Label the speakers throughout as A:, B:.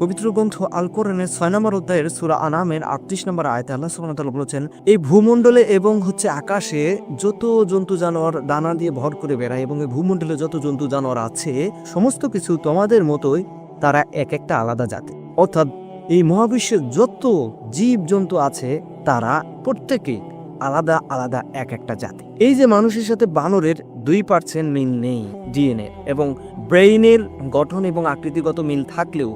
A: পবিত্র গ্রন্থ আল কোরআনের ছয় নম্বর অধ্যায়ের সুরা আনামের আটত্রিশ নম্বর আয়তে আল্লাহ তাআলা বলেছেন, এই ভূমণ্ডলে এবং হচ্ছে আকাশে যত জন্তু জানোয়ার দানা দিয়ে ভর করে বেড়ায় এবং এই ভূমণ্ডলে যত জন্তু জানোয়ার আছে, সমস্ত কিছু তোমাদের মতোই তারা এক একটা আলাদা জাতি। অর্থাৎ এই মহাবিশ্বের যত জীব জন্তু আছে, তারা প্রত্যেকেই আলাদা আলাদা এক একটা জাতি। এই যে মানুষের সাথে বানরের দুই পার্সেন্ট মিল নেই ডিএনএ এবং ব্রেইনের গঠন এবং আকৃতিগত মিল থাকলেও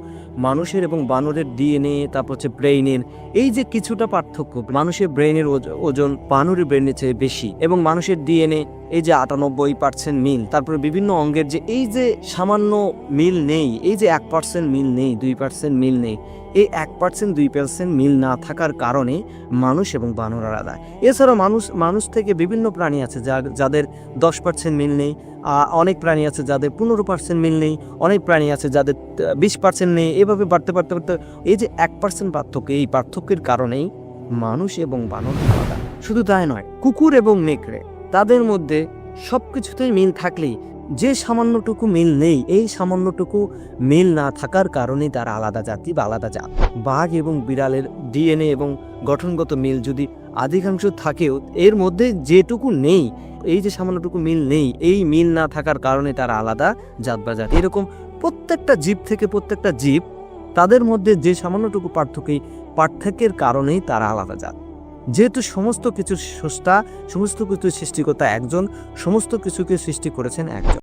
A: মানুষের এবং বানরের ডিএনএ, তারপর হচ্ছে ব্রেইনের এই যে কিছুটা পার্থক্য, মানুষের ব্রেইনের ওজন বানরের ব্রেইনের চেয়ে বেশি এবং মানুষের ডিএনএ এই যে আটানব্বই পার্সেন্ট মিল, তারপরে বিভিন্ন অঙ্গের যে এই যে সামান্য মিল নেই, এই যে এক পার্সেন্ট মিল নেই, দুই পার্সেন্ট মিল নেই, এই এক পার্সেন্ট দুই পার্সেন্ট মিল না থাকার কারণে মানুষ এবং বানর আলাদা। এছাড়াও মানুষ মানুষ থেকে বিভিন্ন প্রাণী আছে যা, যাদের দশ পার্সেন্ট মিল নেই অনেক প্রাণী আছে যাদের পনেরো পার্সেন্ট মিল নেই, অনেক প্রাণী আছে যাদের বিশ পার্সেন্ট নেই, এভাবে বাড়তে বাড়তে বাড়তে, এই যে এক পার্সেন্ট পার্থক্য, এই পার্থক্যের কারণেই মানুষ এবং বানর আলাদা। শুধু তাই নয়, কুকুর এবং নেকড়ে, তাদের মধ্যে সব কিছুতেই মিল থাকলেই, যে সামান্যটুকু মিল নেই, এই সামান্যটুকু মিল না থাকার কারণেই তারা আলাদা জাতি বা আলাদা জাত। বাঘ এবং বিড়ালের ডিএনএ এবং গঠনগত মিল যদি আধিকাংশ থাকেও, এর মধ্যে যেটুকু নেই, এই যে সামান্যটুকু মিল নেই, এই মিল না থাকার কারণে তারা আলাদা জাত বা জাতি এরকম প্রত্যেকটা জীব থেকে প্রত্যেকটা জীব, তাদের মধ্যে যে সামান্যটুকু পার্থক্য এই পার্থক্যের কারণেই তারা আলাদা জাত। যেহেতু সমস্ত কিছুর স্রষ্টা, সমস্ত কিছুর সৃষ্টিকর্তা একজন, সমস্ত কিছুকে সৃষ্টি করেছেন একজন।